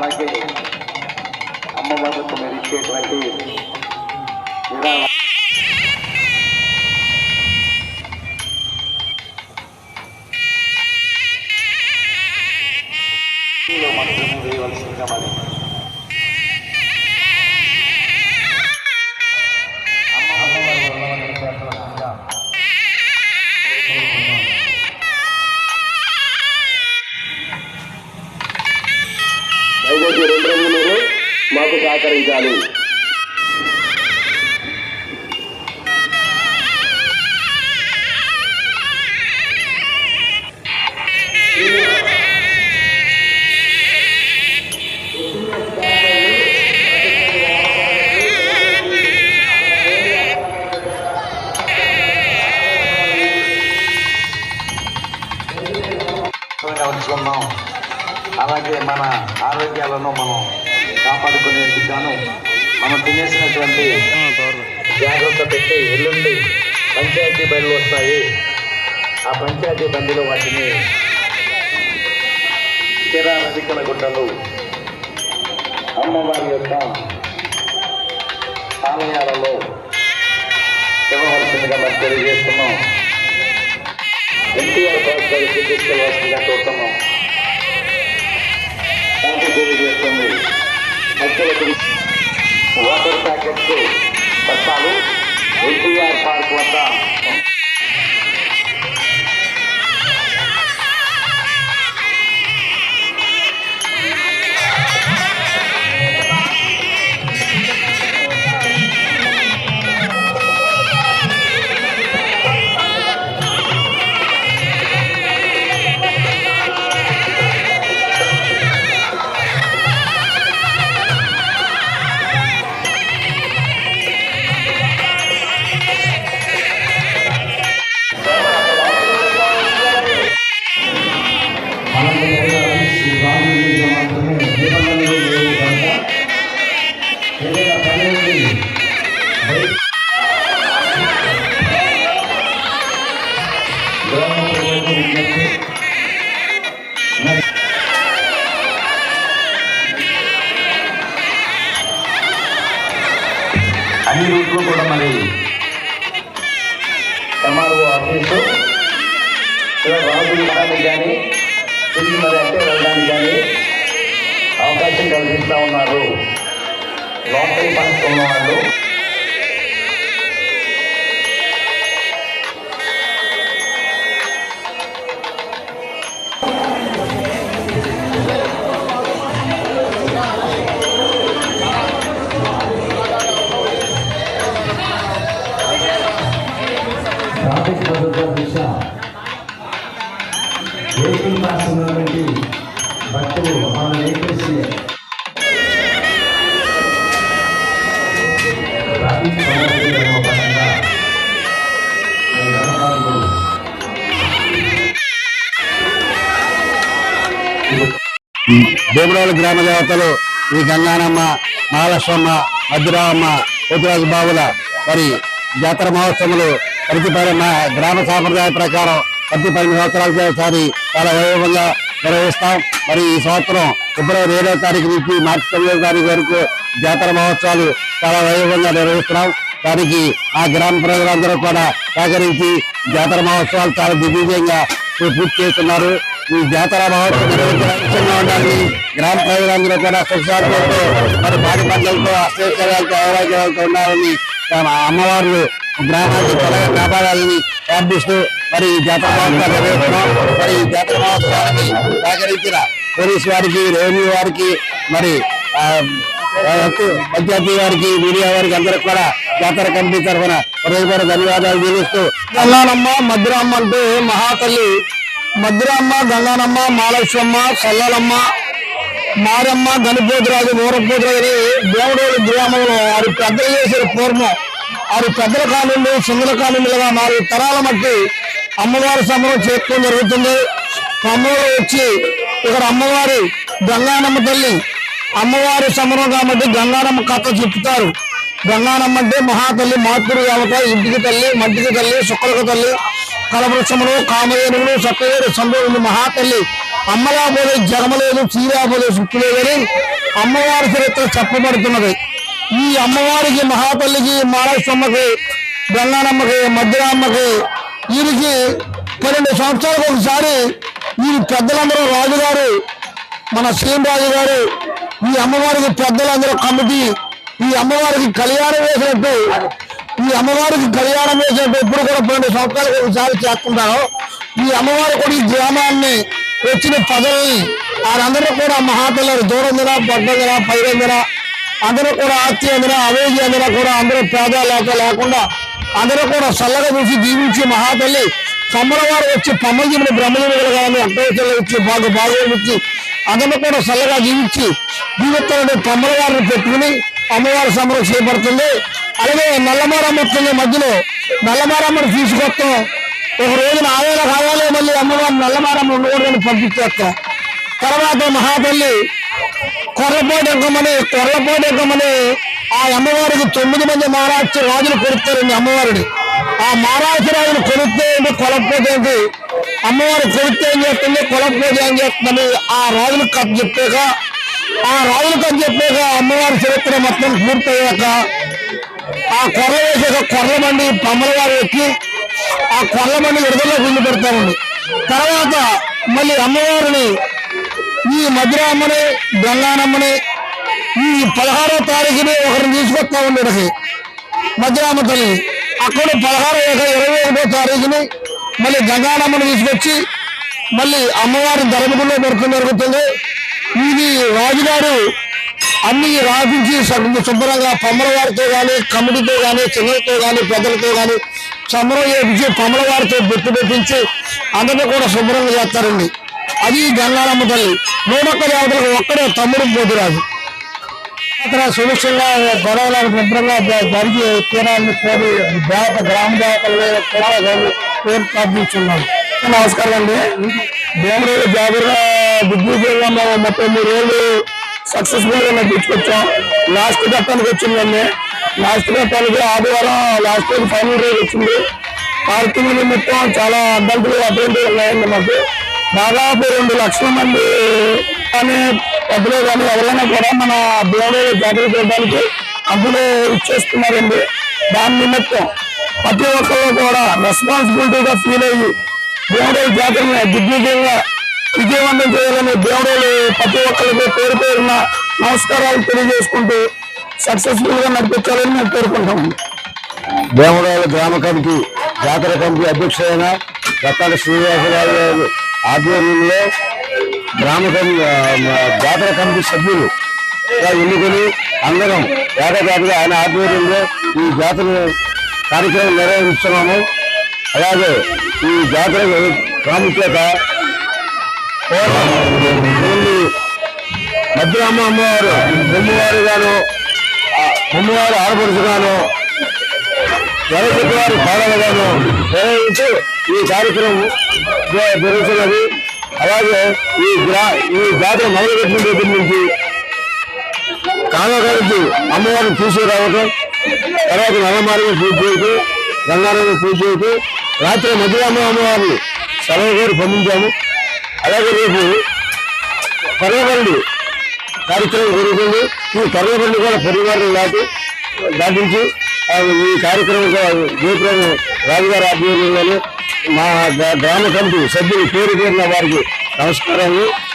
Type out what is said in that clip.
తెలియజేస్తున్నాం అలాగే అమ్మవారికి మీరు ఇచ్చేటువంటి ఉన్నాం. అలాగే మన ఆరోగ్యాలను మనం కాపాడుకునేందుకు గాను మనం తినేసినటువంటి జాగ్రత్త పెట్టి ఎల్లుండి పంచాయతీ బండ్లు వస్తాయి. ఆ పంచాయతీ బండిలో వాటిని స్థిర నదికల గుడ్డలు అమ్మవారి యొక్క ఆలయాలలో ఇవ్వవలసిందిగా మరి తెలియజేస్తున్నాం. ఎన్టీఆర్ పార్క్ గారికి తీసుకెళ్ళవలసిందిగా ప్యాకెట్స్ బస్తాలు ఎన్టీఆర్ పార్క్ వద్ద లోకల్ వాళ్ళు ట్రాఫిక్ భద్రత దృష్ట్యా వెహికల్ పాస్ ఉన్నటువంటి భక్తులు మన ట్రాఫిక్ గ్రామ దేవతలు ఈ గంగానమ్మ మహాలక్ష్మమ్మ మధురావమ్మ పోతురాజు బాబుల మరి జాతర మహోత్సవములు ప్రతి పది మా గ్రామ సాంప్రదాయ ప్రకారం ప్రతి పది సంవత్సరాలకి ఒకసారి చాలా వైభవంగా నిర్వహిస్తాం. మరి ఈ సంవత్సరం ఫిబ్రవరి ఏడవ తారీఖు నుంచి మార్చి తొమ్మిదవ తారీఖు వరకు జాతర మహోత్సవాలు చాలా వైభవంగా నిర్వహిస్తున్నాం. దానికి ఆ గ్రామ ప్రజలందరూ కూడా సహకరించి జాతర మహోత్సవాలు చాలా దిగ్విజయంగా పూర్తి చేస్తున్నారు. ఈ జాతర మహోత్సవం నిర్వహించడంగా ఉండాలని గ్రామ ప్రజలందరూ కూడా సుఖశాంతులతో మరి పాడి పంటలతో అష్టైశ్వర్యాలతో ఆరోగ్యాలతో ఉండాలని అమ్మవార్లు గ్రామాన్ని కాపాడాలని ప్రార్థిస్తూ మరి ఈ జాతర మహోత్సవాలు నిర్వహిస్తున్నాం. మరి ఈ జాతర మహోత్సవానికి సహకరించిన పోలీస్ వారికి రెవెన్యూ వారికి మరి ఆ, పంచాయతీ వారికి మీడియా వారికి అందరికి కూడా జాతర కమిటీ తరఫున హృదయపూర్వక ధన్యవాదాలు తెలుస్తూ గంగానమ్మ మధురమ్మ అంటూ మహాతల్లి. మధురమ్మ గంగానమ్మ మాలక్ష్మమ్మ కల్లలమ్మ మారమ్మ గణపోతురాజు మూరపోతురాజు దేవుడోలు గ్రామంలో వారి పెద్దలు చేసిన పూర్వం. వారి పెద్దల కాలంలో సుందర కాలంలోగా నాలుగు తరాల మట్టి అమ్మవారి సమరం చేసుకోవడం జరుగుతుంది. అమ్మవారు వచ్చి ఇక్కడ అమ్మవారి గంగానమ్మ తల్లి అమ్మవారి సమరం కాబట్టి గంగానమ్మ కథ చెప్తారు. గంగానమ్మ అంటే మహాతల్లి మాతృ దేవత ఇంటికి తల్లి మట్టికి తల్లి సుక్కలకు తల్లి కలవృక్షములు కామయేనుగులు సత్యవేరు సంభూములు మహాతల్లి. అమ్మలా పోలే జగమలేదు లేదు పోలే లేకపోతే అమ్మవారి చరిత్ర చెప్పబడుతున్నది. ఈ అమ్మవారికి మహాతల్లికి మాలసమ్మకి గంగానమ్మకి మధ్యరామ్మకి వీరికి పన్నెండు సంవత్సరాలకు ఒకసారి వీరి పెద్దలందరూ రాజుగారు మన శ్రీరాజు గారు ఈ అమ్మవారికి పెద్దలందరూ కమిటీ ఈ అమ్మవారికి కళ్యాణం వేసినట్టు ఈ అమ్మవారికి కళ్యాణం వేసినట్టు ఎప్పుడు కూడా పన్నెండు సంవత్సరాలకు ఒకసారి చేస్తుంటారు ఈ అమ్మవారి కూడా ఈ గ్రామాన్ని వచ్చిన ప్రజల్ని వారందరూ కూడా మహాపిల్లలు దూరందిన పడ్డందిన పైరందిన అందరూ కూడా ఆస్తి అందిన అవేజీ అందిన కూడా అందరూ పేద లేక లేకుండా అందరూ కూడా చల్లగా చూసి దీవించి మహాతల్లి కమ్మలవారు వచ్చి పమ్మజీవులు బ్రహ్మజీవులు కానీ అట్టవచలు వచ్చి బాగా బాగా వచ్చి అందరూ కూడా చల్లగా జీవించి జీవితంలో కమ్మలవారిని పెట్టుకుని అమ్మవారి సంబరం చేపడుతుంది. అలాగే నల్లమారమ్మ వస్తుంది మధ్యలో నల్లమారమ్మను తీసుకొస్తాం. ఒక రోజున ఆవేళ కావాలి మళ్ళీ అమ్మవారు నల్లమారమ్మ ఉండకూడదని పంపించేస్తా. తర్వాత మహాతల్లి కొర్రపోటు ఎక్కమని కొర్రపోటు ఎక్కమని ఆ అమ్మవారికి తొమ్మిది మంది మహారాష్ట్ర రాజులు కొడుతారండి అమ్మవారిని. ఆ మహారాష్ట్ర రాజులు కొడితే ఏంటి? కొలకపోతే అమ్మవారు కొడితే ఏం చేస్తుంది? కొలకపోతే ఏం చేస్తుందని ఆ రాజులు కథ చెప్పాక ఆ రాజులు కథ చెప్పాక అమ్మవారి చరిత్ర మొత్తం పూర్తయ్యాక ఆ కొర్ర వేసాక కొర్ర మండి పమ్మల వారు ఎక్కి ఆ కొర్ర మండి విడుదలలో గుండు పెడతామండి తర్వాత మళ్ళీ అమ్మవారిని ఈ మధురామ్మని గంగానమ్మని ఈ పదహారో తారీఖుని ఒకరిని తీసుకొస్తా ఉండేది మధ్యరామ తల్లి అక్కడ పదహారో ఇరవై ఒకటో తారీఖుని మళ్ళీ గంగానమ్మను తీసుకొచ్చి మళ్ళీ అమ్మవారి ధర్మగుల్లో పెడుతుంది జరుగుతుంది. ఇది రాజుగారు అన్ని రాపించి శుభ్రంగా పమ్మలవారితో కానీ కమిటీతో కానీ చిన్నలతో కానీ పెద్దలతో కానీ సంబరం చేపించి పమ్మల వారితో పెట్టించి అందరినీ కూడా శుభ్రంగా చేస్తారండి. అది గంగారమ్మ తల్లి. నూనొక్క దేవతలకు ఒక్కడే తమ్ముడు పోతురాదు అక్కడ సుభిక్షంగా గొడవలను శుభ్రంగా జరిగి తీరాన్ని కోరి దేవత గ్రామ దేవతల కూడా పేరు ప్రార్థించున్నాను నమస్కారం అండి. దేవుడు జాగ్రత్త దిగ్విజయంగా మేము ముప్పై మూడు రోజులు సక్సెస్ఫుల్గా నడిపించుకొచ్చాం. లాస్ట్ ఘట్టానికి వచ్చిందండి. లాస్ట్ ఘట్టానికి ఆదివారం లాస్ట్ రోజు ఫైనల్ రోజు వచ్చింది. పార్కింగ్ నిమిత్తం చాలా అడ్డంకులు అడ్డంకులు ఉన్నాయండి మాకు. దాదాపు రెండు లక్షల మంది కానీ పెద్దలు కానీ ఎవరైనా కూడా మన దేవుడు జాతర చేయడానికి అందులో ఇచ్చేస్తున్నారండి. దాని నిమిత్తం ప్రతి ఒక్కరు కూడా రెస్పాన్సిబిలిటీగా ఫీల్ అయ్యి దేవుడు జాతరని దిగ్విజయంగా విజయవంతం చేయాలని దేవుడు ప్రతి ఒక్కరికి పేరు పేరున నమస్కారాలు తెలియజేసుకుంటూ సక్సెస్ఫుల్గా నడిపించాలని మేము కోరుకుంటాము దేవరాల గ్రామ కమిటీ జాతర కమిటీ అధ్యక్షుడైన దత్తాల శ్రీనివాసరావు గారి ఆధ్వర్యంలో గ్రామ జాతర కమిటీ సభ్యులు ఎన్నుకొని అందరం ఏకజాతిగా ఆయన ఆధ్వర్యంలో ఈ జాతర కార్యక్రమం నిర్వహిస్తున్నాము. అలాగే ఈ జాతర ప్రాముఖ్యత పూర్వం మధ్యరామ అమ్మవారు బొమ్మవారు గాను బొమ్మవారు ఆడపడుచు గాను వారి పాలనగాను నిర్వహించి ఈ కార్యక్రమం జరుగుతున్నది. అలాగే ఈ గ్రా ఈ జాతర మొదలుపెట్టిన దగ్గర నుంచి కామగారికి అమ్మవారిని తీసుకురావటం తర్వాత నల్లమారిని పూజ చేయటం గంగారాన్ని పూజ చేయటం రాత్రి మధురామ అమ్మవారిని సెలవు పంపించాము. అలాగే రేపు పర్వబండి కార్యక్రమం జరుగుతుంది. ఈ పర్వబండి కూడా పరివారం దాటి దాటించి ఈ కార్యక్రమం జయప్రదం రాజుగారి ఆధ్వర్యంలోనే మా గ్రామ కమిటీ సభ్యులు పేరు పేరున వారికి నమస్కారాలు